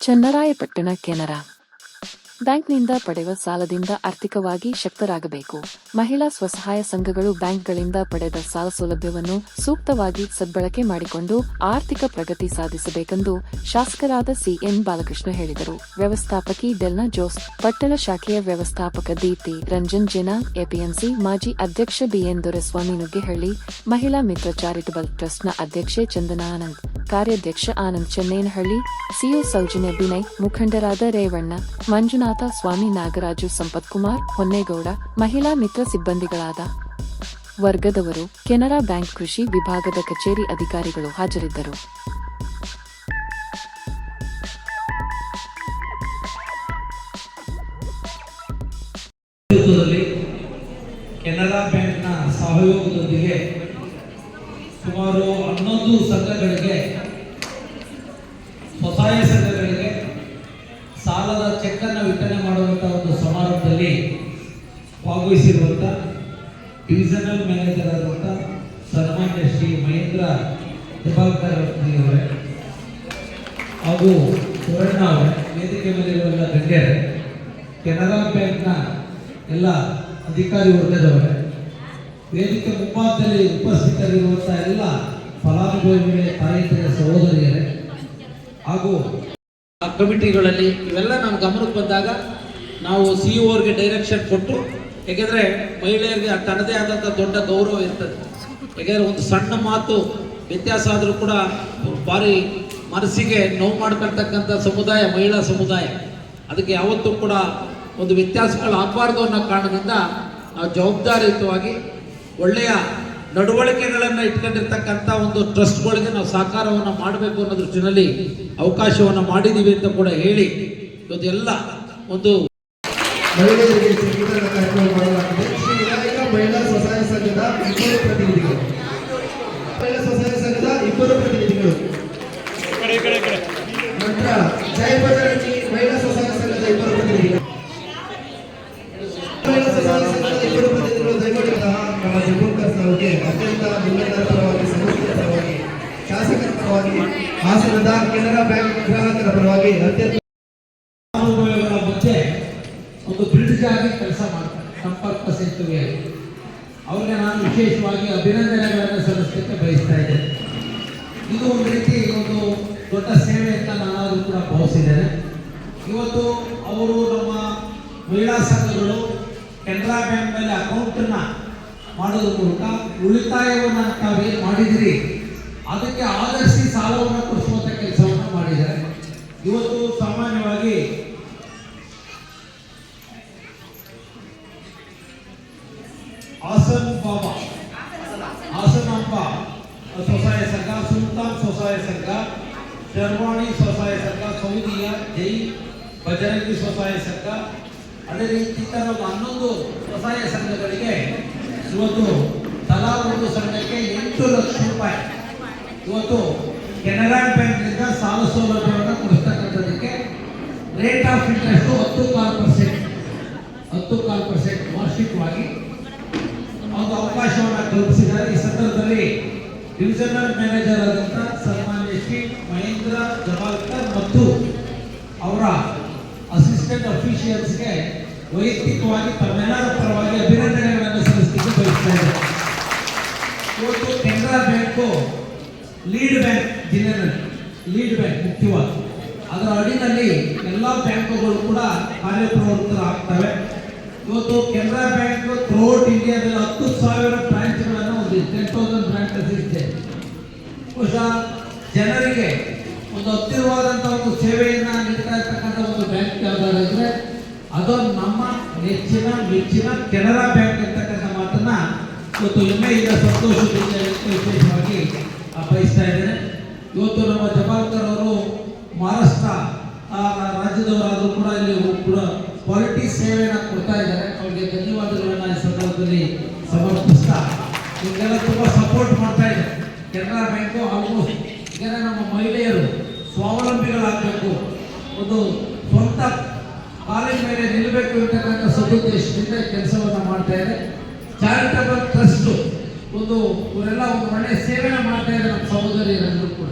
ಚನ್ನರಾಯಪಟ್ಟಣ ಕೆನರಾ ಬ್ಯಾಂಕ್ನಿಂದ ಪಡೆಯುವ ಸಾಲದಿಂದ ಆರ್ಥಿಕವಾಗಿ ಶಕ್ತರಾಗಬೇಕು. ಮಹಿಳಾ ಸ್ವಸಹಾಯ ಸಂಘಗಳು ಬ್ಯಾಂಕ್ಗಳಿಂದ ಪಡೆದ ಸಾಲ ಸೌಲಭ್ಯವನ್ನು ಸೂಕ್ತವಾಗಿ ಸದ್ಬಳಕೆ ಮಾಡಿಕೊಂಡು ಆರ್ಥಿಕ ಪ್ರಗತಿ ಸಾಧಿಸಬೇಕೆಂದು ಶಾಸಕರಾದ ಸಿಎನ್ ಬಾಲಕೃಷ್ಣ ಹೇಳಿದರು. ವ್ಯವಸ್ಥಾಪಕಿ ಡೆಲ್ನಾ ಜೋಸ್, ಪಟ್ಟಣ ಶಾಖೆಯ ವ್ಯವಸ್ಥಾಪಕ ದೀಪ್ತಿ ರಂಜನ್ ಜೆನಾ, ಎಪಿಎಂಸಿ ಮಾಜಿ ಅಧ್ಯಕ್ಷ ಬಿಎನ್ ದೊರೆಸ್ವಾಮಿ ನುಗ್ಗೆಹಳ್ಳಿ, ಮಹಿಳಾ ಮಿತ್ರ ಚಾರಿಟಬಲ್ ಟ್ರಸ್ಟ್ನ ಅಧ್ಯಕ್ಷೆ ಚಂದನಾ ಆನಂದ್ ಕಾರ್ಯಾಧ್ಯಕ್ಷ ಆನಂದ್ ಚೆನ್ನೇನಹಳ್ಳಿ ಸಿಒ ಸೌಜನ್ಯ ಬಿನಯ್, ಮುಖಂಡರಾದ ರೇವಣ್ಣ, ಮಂಜುನಾಥ ಸ್ವಾಮಿ ನಾಗರಾಜು ಸಂಪತ್ಕುಮಾರ್ ಹೊನ್ನೇಗೌಡ ಮಹಿಳಾ ಮಿತ್ರ ಸಿಬ್ಬಂದಿಗಳಾದ ವರ್ಗದವರು ಕೆನರಾ ಬ್ಯಾಂಕ್ ಕೃಷಿ ವಿಭಾಗದ ಕಚೇರಿ ಅಧಿಕಾರಿಗಳು ಹಾಜರಿದ್ದರು. ಕೆನರಾ ಬ್ಯಾಂಕ್ನ ಸಹಯೋಗದೊಂದಿಗೆ ಸುಮಾರು ಹನ್ನೊಂದು ಸಂಘಗಳಿಗೆ ಸ್ವಸಹಾಯ ಸಾಲದ ಚೆಕ್ ಅನ್ನು ವಿತರಣೆ ಮಾಡುವಂತ ಒಂದು ಸಮಾರಂಭದಲ್ಲಿ ಭಾಗವಹಿಸಿರುವಂತ ಡಿವಿಷನಲ್ ಮ್ಯಾನೇಜರ್ ಆದಂತ ಸನ್ಮಾನ್ಯ ಶ್ರೀ ಮಹೇಂದ್ರ ಹೆಬ್ಬಾಳ್ಕರ್ ಅವರೇ ಹಾಗೂ ಸುವರ್ಣ ಅವರೇ, ವೇದಿಕೆ ಮೇಲೆ ಇರುವಂತ ಗಣ್ಯರೇ, ಕೆನರಾ ಬ್ಯಾಂಕ್ನ ಎಲ್ಲ ಅಧಿಕಾರಿ ವರ್ಗದವರೇ, ವೇದಿಕೆ ಮುಂಭಾಗದಲ್ಲಿ ಉಪಸ್ಥಿತರಿರುವಂಥ ಎಲ್ಲ ಫಲಾನುಭವಿಗಳೇ ತಾಯಿತರ ಸಹೋದರಿಯರೇ ಹಾಗೂ ಕಮಿಟಿಗಳಲ್ಲಿ ಇವೆಲ್ಲ ನಮ್ಮ ಗಮನಕ್ಕೆ ಬಂದಾಗ ನಾವು ಸಿ ಓರ್ಗೆ ಡೈರೆಕ್ಷನ್ ಕೊಟ್ಟು ಏಕೆಂದರೆ ಮಹಿಳೆಯರಿಗೆ ತನ್ನದೇ ಆದಂಥ ದೊಡ್ಡ ಗೌರವ ಇರ್ತದೆ. ಯಾಕೆಂದ್ರೆ ಒಂದು ಸಣ್ಣ ಮಾತು ವ್ಯತ್ಯಾಸ ಆದರೂ ಕೂಡ ಭಾರಿ ಮನಸ್ಸಿಗೆ ನೋವು ಮಾಡ್ಕೊಳ್ತಕ್ಕಂಥ ಸಮುದಾಯ, ಮಹಿಳಾ ಸಮುದಾಯ, ಅದಕ್ಕೆ ಯಾವತ್ತೂ ಕೂಡ ಒಂದು ವ್ಯತ್ಯಾಸಗಳು ಆಗಬಾರ್ದು ಅನ್ನೋ ಕಾರಣದಿಂದ ನಾವು ಜವಾಬ್ದಾರಿಯುತವಾಗಿ ಒಳ್ಳೆಯ ನಡವಳಿಕೆಗಳನ್ನು ಇಟ್ಕೊಂಡಿರ್ತಕ್ಕಂಥ ಒಂದು ಟ್ರಸ್ಟ್ಗಳಿಗೆ ನಾವು ಸಹಕಾರವನ್ನು ಮಾಡಬೇಕು ಅನ್ನೋ ದೃಷ್ಟಿನಲ್ಲಿ ಅವಕಾಶವನ್ನು ಮಾಡಿದ್ದೀವಿ ಅಂತ ಕೂಡ ಹೇಳಿ ಇವತ್ತೆಲ್ಲ ಒಂದು ಮಹಿಳೆಯರಿಗೆ ಮಹಿಳಾ ಸ್ವಸಹಾಯ ಸಂಘದ ಇಬ್ಬರು ಪ್ರತಿನಿಧಿಗಳು. ಮಹಿಳಾ ಸ್ವಸಹಾಯ ಸಂಘದ ಇಬ್ಬರು ಪ್ರತಿನಿಧಿಗಳು. ನಂತರ ಜಯಭದ್ರಣಿ ಮಹಿಳಾ ಸ್ವಸಹಾಯ ಸಂಘದ ಇಬ್ಬರು ಪ್ರತಿನಿಧಿಗಳು. ಮಹಿಳಾ ಸ್ವಸಹಾಯ ನಿಮ್ಮೆಲ್ಲರ ಪರವಾಗಿ ಸಂಸ್ಥೆಯ ಪರವಾಗಿ ಶಾಸಕರ ಪರವಾಗಿ ಹಾಸನದ ಕೆನರಾ ಬ್ಯಾಂಕ್ ಗ್ರಾಹಕರ ಪರವಾಗಿ ಅತ್ಯಂತ ಮಧ್ಯೆ ಒಂದು ಬ್ರಿಡ್ಜ್ ಆಗಿ ಕೆಲಸ ಮಾಡ್ತಾರೆ. ಸಂಪರ್ಕ ಸೇತುವೆ ಅವ್ರಿಗೆ ನಾನು ವಿಶೇಷವಾಗಿ ಅಭಿನಂದನೆಗಳನ್ನು ಸಲ್ಲಿಸಲಿಕ್ಕೆ ಬಯಸ್ತಾ ಇದ್ದೇನೆ ಇದು ಒಂದು ರೀತಿ ಒಂದು ದೊಡ್ಡ ಸೇವೆ ಅಂತ ನಾನಾದರೂ ಕೂಡ ಭಾವಿಸಿದ್ದೇನೆ ಇವತ್ತು ಅವರು ನಮ್ಮ ಮಹಿಳಾ ಸಂಘಗಳು ಕೆನರಾ ಬ್ಯಾಂಕ್ ಮೇಲೆ ಅಕೌಂಟನ್ನ ಮಾಡೋದ್ರ ಮೂಲಕ ಉಳಿತಾಯವನ್ನು ತಾವೇನು ಮಾಡಿದ್ರಿ. ಅದಕ್ಕೆ ಆಧರಿಸಿ ಸಾಲವನ್ನು ಕೊಡಿಸುವಂಥ ಕೆಲಸವನ್ನು ಮಾಡಿದ್ದಾರೆ. ಇವತ್ತು ಸಾಮಾನ್ಯವಾಗಿ ಹಾಸನ್ ಬಾಬಾ ಹಾಸನಾಂಬ ಸ್ವಸಹಾಯ ಸಂಘ, ಸುಲ್ತಾನ್ ಸ್ವಸಹಾಯ ಸಂಘ, ಶರ್ವಾಣಿ ಸ್ವಸಹಾಯ ಸಂಘ, ಸೌದಿಯ ಜೈ ಬಜರಂಗಿ ಸ್ವಸಹಾಯ ಸಂಘ, ಅದೇ ರೀತಿ ಹನ್ನೊಂದು ಸ್ವಸಹಾಯ ಸಂಘಗಳಿಗೆ ಇವತ್ತು ತಲಾ ಒಂದು ಸಂಘಕ್ಕೆ ಎಂಟು ಲಕ್ಷ ರೂಪಾಯಿ. ಇವತ್ತು ಕೆನರಾ ಬ್ಯಾಂಕ್ನಿಂದ ಸಾಲ ಸೌಲಭ್ಯವನ್ನು ಕೊಡಿಸ್ತಕ್ಕಂಥದ್ದಕ್ಕೆ ರೇಟ್ ಆಫ್ ಇಂಟ್ರೆಸ್ಟು ಹತ್ತು ಕಾಲು ಪರ್ಸೆಂಟ್ ಹತ್ತು ಕಾಲು ಪರ್ಸೆಂಟ್ ವಾರ್ಷಿಕವಾಗಿ ಒಂದು ಅವಕಾಶವನ್ನು ಕಲ್ಪಿಸಿದ್ದಾರೆ. ಈ ಸಂದರ್ಭದಲ್ಲಿ ಡಿವಿಷನಲ್ ಮ್ಯಾನೇಜರ್ ಆದಂಥ ಸನ್ಮಾನ್ಯ ಶ್ರೀ ಮಹೇಂದ್ರ ಜವಾಲ್ಕರ್ ಮತ್ತು ಅವರ ಅಸಿಸ್ಟೆಂಟ್ ಅಫಿಷಿಯಲ್ಸ್ಗೆ ವೈಯಕ್ತಿಕವಾಗಿ ತಮ್ಮೆಲ್ಲರ ಪರವಾಗಿ ಅಭಿನಂದನೆಗಳನ್ನು ಇವತ್ತು ಕೆನರಾ ಬ್ಯಾಂಕು ಲೀಡ್ ಬ್ಯಾಂಕ್ ಜಿಲ್ಲೆನಲ್ಲಿ ಲೀಡ್ ಬ್ಯಾಂಕ್ ಮುಖ್ಯವಾಗಿ. ಅದರ ಅಡಿನಲ್ಲಿ ಎಲ್ಲ ಬ್ಯಾಂಕುಗಳು ಕೂಡ ಕಾರ್ಯಪ್ರವೃತ್ತರಾಗ್ತವೆ ಇವತ್ತು ಕೆನರಾ ಬ್ಯಾಂಕ್ ಥ್ರೂಔಟ್ ಇಂಡಿಯಾದಲ್ಲಿ ಹತ್ತು ಸಾವಿರ ಬ್ರಾಂಚ್ಗಳನ್ನು ಹೊಂದಿದೆ. ಟೆನ್ ತೌಸಂಡ್ ಬ್ರಾಂಚಸ್ ಇದೆ. ಬಹುಶಃ ಜನರಿಗೆ ಒಂದು ಹತ್ತಿರವಾದಂಥ ಒಂದು ಸೇವೆಯನ್ನು ನೀಡ್ತಾ ಇರ್ತಕ್ಕಂಥ ಒಂದು ಬ್ಯಾಂಕ್ ಯಾವುದಾದ್ರೆ ಇದ್ರೆ ಅದು ನಮ್ಮ ನೆಚ್ಚಿನ, ಮೆಚ್ಚಿನ ಕೆನರಾ ಬ್ಯಾಂಕ್ ಇವತ್ತು ಹೆಮ್ಮೆಯಿಂದ ಸಂತೋಷದಿಂದ ವಿಶೇಷವಾಗಿ ಬಯಸ್ತಾ ಇದ್ದೇನೆ ಇವತ್ತು ನಮ್ಮ ಜಪಾಲ್ಕರ್ ಅವರು ಮಹಾರಾಷ್ಟ್ರ ರಾಜ್ಯದವರಾದರೂ ಕೂಡ ಇಲ್ಲಿ ಕೂಡ ಕ್ವಾಲಿಟಿ ಸೇವೆಯನ್ನು ಕೊಡ್ತಾ ಇದ್ದಾರೆ. ಅವರಿಗೆ ಧನ್ಯವಾದಗಳನ್ನ ಈ ಸಂದರ್ಭದಲ್ಲಿ ಸಮರ್ಪಿಸ್ತಾ ಇವರಿಗೆಲ್ಲ ತುಂಬ ಸಪೋರ್ಟ್ ಮಾಡ್ತಾ ಇದ್ದಾರೆ. ಕೆನರಾ ಬ್ಯಾಂಕು ಹಾಗೂ ಈಗ ನಮ್ಮ ಮಹಿಳೆಯರು ಸ್ವಾವಲಂಬಿಗಳಾಗಬೇಕು. ಒಂದು ಸ್ವಂತ ಕಾಲೇಜ್ ಮೇಲೆ ನಿಲ್ಲಬೇಕು ಅಂತಕ್ಕಂಥ ಸದುದ್ದೇಶದಿಂದ ಕೆಲಸವನ್ನು ಮಾಡ್ತಾ ಇದೆ ಟ್ರಸ್ಟ್ ಒಂದು ಇವರೆಲ್ಲ ಒಂದು ಒಳ್ಳೆಯ ಸೇವೆನ ಮಾಡ್ತಾ ಇದ್ದಾರೆ ನಮ್ಮ ಸಹೋದರಿಯರೆಲ್ಲರೂ ಕೂಡ.